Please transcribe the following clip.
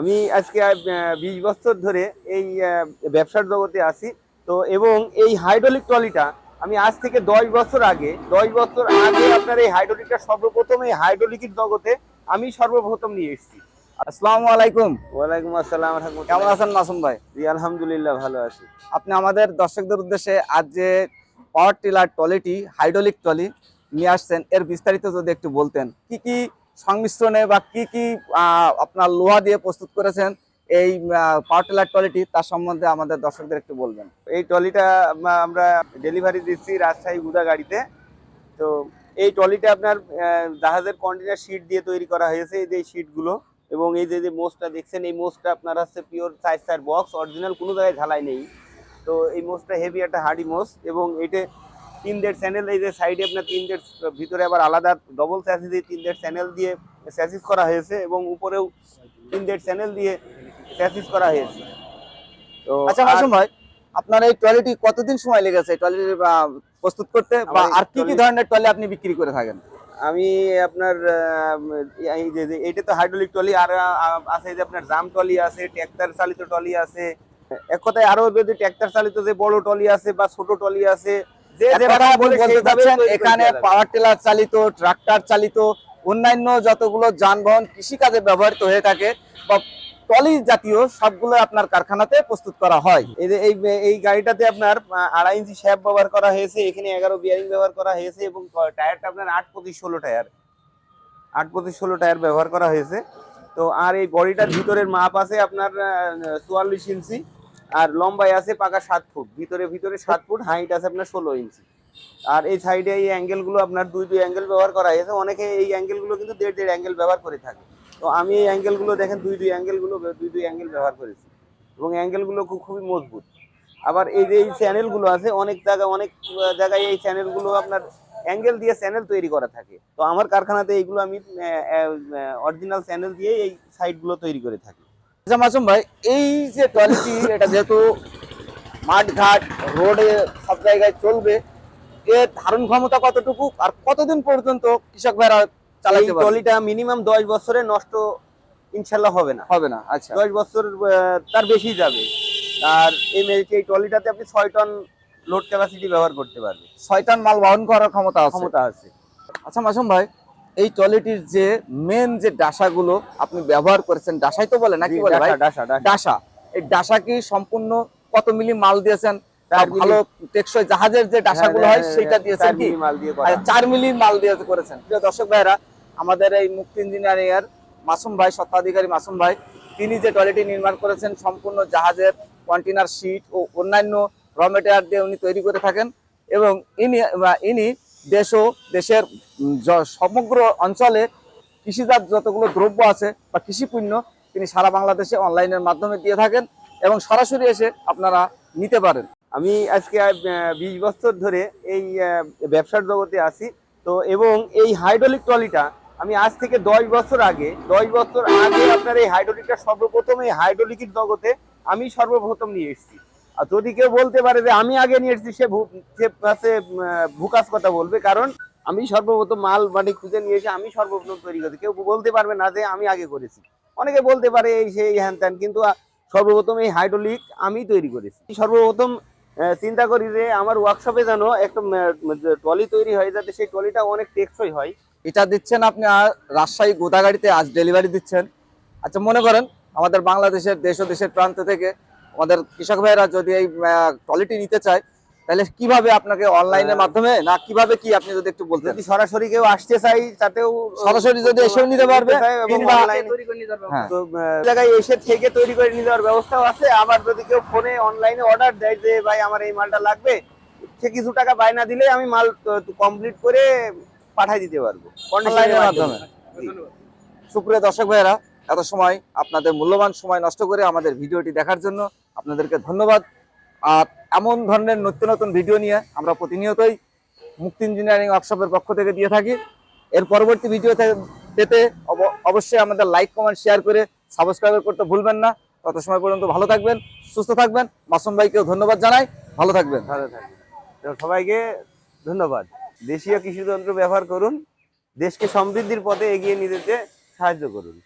আমি আজকে বিশ বছর ধরে এই ব্যবসার জগতে আছি। তো এবং এই হাইড্রোলিক ট্রলিটা আমি আজ থেকে দশ বছর আগে দশ বছর আগে আপনার এই হাইড্রোলিকটা সর্বপ্রথম এই হাইড্রোলিকের জগতে আমি সর্বপ্রথম নিয়ে এসেছি। আসসালামু আলাইকুম। ওয়ালাইকুম আসসালাম কেমন আছেন মাসুম ভাই? জি আলহামদুলিল্লাহ ভালো আছি। আপনি আমাদের দর্শকদের উদ্দেশ্যে আজ যে পাওয়ার টিলার ট্রলিটি হাইড্রোলিক ট্রলি নিয়ে আসছেন এর বিস্তারিত যদি একটু বলতেন কি কি সংমিশ্রণে বা কি কি আপনার লোহা দিয়ে প্রস্তুত করেছেন, এই পাওয়ার টিলার ট্রলিটি, তার সম্বন্ধে আমাদের দর্শকদের একটু বলবেন। এই ট্রলিটা আমরা ডেলিভারি দিচ্ছি রাজশাহী গুদা গাড়িতে। তো এই ট্রলিটা আপনার জাহাজের কন্টেনার শিট দিয়ে তৈরি করা হয়েছে, এই যে শিটগুলো। এবং এই যে যে মোষটা দেখছেন, এই মোষটা আপনার হচ্ছে pure size side box, original কোনো জায়গায় ঝালাই নেই। তো এই মোষটা হেভি একটা হার্ডি মোষ এবং এটা তিন দেড় চ্যানেল এই যে সাইডে আপনার তিন দেড় ভিতরে আবার আলাদা ডবল স্যাসি দিয়ে তিন দেড় চ্যানেল দিয়ে স্যাসিস করা হয়েছে এবং উপরেও তিন দেড় চ্যানেল দিয়ে স্যাসিস করা হয়েছে। তো আচ্ছা মাসুম ভাই আপনার এই ট্রলিটি কতদিন সময় লেগেছে? ট্রলিটি প্রস্তুত করতে বা আর কি কি ধরনের ট্রলি আপনি বিক্রি করে থাকেন? আমি আপনার এই যে এইটা তো হাইড্রোলিক ট্রলি আর আছে যে আপনার জাম ট্রলি আছে ট্র্যাক্টর চালিত ট্রলি আছে। এক কথায় আরও যদি ট্র্যাক্টর চালিত যে বড় ট্রলি আছে বা ছোট ট্রলি আছে এখানে পাওয়ার টিলার চালিত ট্রাক্টর চালিত অন্যান্য যতগুলো যানবাহন কৃষিকাজে ব্যবহৃত হয়ে থাকে বা টলি জাতীয় সবগুলো আপনার কারখানাতে প্রস্তুত করা হয়। এই এই গাড়িটাতে আপনার আড়াই ইঞ্চি শ্যাপ ব্যবহার করা হয়েছে এখানে এগারো বিয়ারিং ব্যবহার করা হয়েছে এবং টায়ারটা আপনার আট পঁচিশ ষোলো টায়ার। আট পঁচিশ ষোলো টায়ার ব্যবহার করা হয়েছে। তো আর এই বডিটার ভিতরের মাপ আছে আপনার চুয়াল্লিশ ইঞ্চি। আর লম্বায় আছে পাকা সাত ফুট, ভিতরে ভিতরে সাত ফুট হাইট আছে আপনার ষোলো ইঞ্চি। আর এই সাইডে এই অ্যাঙ্গেলগুলো আপনার দুই দুই অ্যাঙ্গেল ব্যবহার করা হয়েছে। অনেকে এই অ্যাঙ্গেলগুলো কিন্তু দেড় দেড় অ্যাঙ্গেল ব্যবহার করে থাকে। তো আমি এই অ্যাঙ্গেলগুলো দেখেন, দুই দুই অ্যাঙ্গেলগুলো দুই দুই অ্যাঙ্গেল ব্যবহার করেছি। এবং অ্যাঙ্গেলগুলো খুব, খুবই মজবুত। আবার এই যে এই চ্যানেলগুলো আছে, অনেক জায়গায় অনেক জায়গায় এই চ্যানেলগুলো আপনার অ্যাঙ্গেল দিয়ে চ্যানেল তৈরি করা থাকে। তো আমার কারখানাতে এইগুলো আমি অরিজিনাল চ্যানেল দিয়ে এই সাইডগুলো তৈরি করে থাকি। আচ্ছা মাসুম ভাই এই যে টলিটি এটা যেহেতু মাঠ ঘাট রোডে সব জায়গায় চলবে এর ধারণ ক্ষমতা কতটুকু আর কতদিন পর্যন্ত কৃষক ভাইরা চালাতে পারবে? ট্রলিটা মিনিমাম দশ বছরে নষ্ট ইনশাল্লাহ হবে না। হবে না আচ্ছা। দশ বছর তার বেশি যাবে। আর এই মে- এই ট্রলিটাতে আপনি ছয় টন লোড ক্যাপাসিটি ব্যবহার করতে পারবেন। ছয় টন মাল বহন করার ক্ষমতা আছে। ক্ষমতা আছে। আচ্ছা মাসুম ভাই এই ট্রলিটির যে মেন যে ডাসাগুলো আপনি ব্যবহার করেছেন ডাসাই তো বলে নাকি বলে ভাই? ডাসা, এই ডাসা কি সম্পূর্ণ কত মিলি মাল দিয়েছেন। ভালো টেকসই জাহাজের যে ডাসাগুলো হয় হ্যাঁ, সেটা হ্যাঁ, দিয়েছেন কি। আর চার মিলি মাল দিয়ে করেছেন। প্রিয় দর্শক ভাইরা আমাদের এই মুক্তি ইঞ্জিনিয়ারিং এর মাসুম ভাই স্বত্বাধিকারী মাসুম ভাই তিনি যে টয়লেটটি নির্মাণ করেছেন সম্পূর্ণ জাহাজের কন্টেনার শিট ও অন্যান্য র মেটেরিয়াল দিয়ে উনি তৈরি করে থাকেন এবং ইনি ইনি দেশ ও দেশের সমগ্র অঞ্চলে কৃষিজাত যতগুলো দ্রব্য আছে বা কৃষি পণ্য, তিনি সারা বাংলাদেশে অনলাইনের মাধ্যমে দিয়ে থাকেন এবং সরাসরি এসে আপনারা নিতে পারেন। আমি আজকে বিশ বছর ধরে এই ব্যবসার জগতে আছি। তো এবং এই হাইড্রোলিক ট্রলিটা আমি আজ থেকে দশ বছর আগে, দশ বছর আগে আপনার এই হাইড্রোলিকটা সর্বপ্রথম এই হাইড্রোলিকের জগতে আমি সর্বপ্রথম নিয়ে এসেছি। আর যদি কেউ বলতে পারে যে আমি আগে নিয়ে এসেছি, সে সে ভুকাস কথা বলবে। কারণ আমি সর্বপ্রথম মাল মানে খুঁজে নিয়ে এসে আমি সর্বপ্রথম তৈরি করেছি। কেউ বলতে পারবে না যে আমি আগে করেছি। অনেকে বলতে পারে এই সেই হ্যান ত্যান, কিন্তু সর্বপ্রথম এই হাইড্রোলিক আমি তৈরি করেছি। সর্বপ্রথম চিন্তা করি যে আমার ওয়ার্কশপে যেন একটা ট্রলি তৈরি হয় যাতে সেই ট্রলিটা অনেক টেকসই হয়। এটা দিচ্ছেন আপনি রাজশাহী গোদাগাড়িতে আজ ডেলিভারি দিচ্ছেন। আচ্ছা মনে করেন আমাদের বাংলাদেশের দেশ ও দেশের প্রান্ত থেকে আমাদের কৃষক ভাইরা যদি এই কোয়ালিটি নিতে চায় তাহলে কীভাবে আপনাকে অনলাইনের হ্যাঁ। মাধ্যমে না কীভাবে কি আপনি যদি একটু বলতেন? যদি সরাসরি কেউ আসতে চাই তাতেও সরাসরি যদি এসেও নিতে পারবে, কিংবা- হ্যাঁ। জায়গায় এসে থেকে তৈরি করে নিয়ে যাওয়ার ব্যবস্থাও আছে। আবার যদি কেউ ফোনে অনলাইনে অর্ডার দেয় যে ভাই আমার এই মালটা লাগবে সে কিছু টাকা বায়না দিলে আমি মাল কমপ্লিট করে পাঠাই দিতে পারব। অনলাইনের মাধ্যমে। সুপ্রিয় দর্শক ভাইয়েরা এত সময়, আপনাদের মূল্যবান সময় নষ্ট করে আমাদের ভিডিওটি দেখার জন্য আপনাদেরকে ধন্যবাদ। আর এমন ধরনের নতুন নতুন ভিডিও নিয়ে আমরা প্রতিনিয়তই মুক্তি ইঞ্জিনিয়ারিং ওয়ার্কশপের পক্ষ থেকে দিয়ে থাকি। এর পরবর্তী ভিডিও পেতে অব- অবশ্যই আমাদের লাইক, কমেন্ট, শেয়ার করে সাবস্ক্রাইব করতে ভুলবেন না। তত সময় পর্যন্ত ভালো থাকবেন, সুস্থ থাকবেন। মাসুম ভাইকেও ধন্যবাদ জানাই। ভালো থাকবেন। ভালো থাকবে তো সবাইকে ধন্যবাদ। দেশীয় কৃষি যন্ত্র ব্যবহার করুন। দেশকে সমৃদ্ধির পথে এগিয়ে নিয়ে যেতে সাহায্য করুন।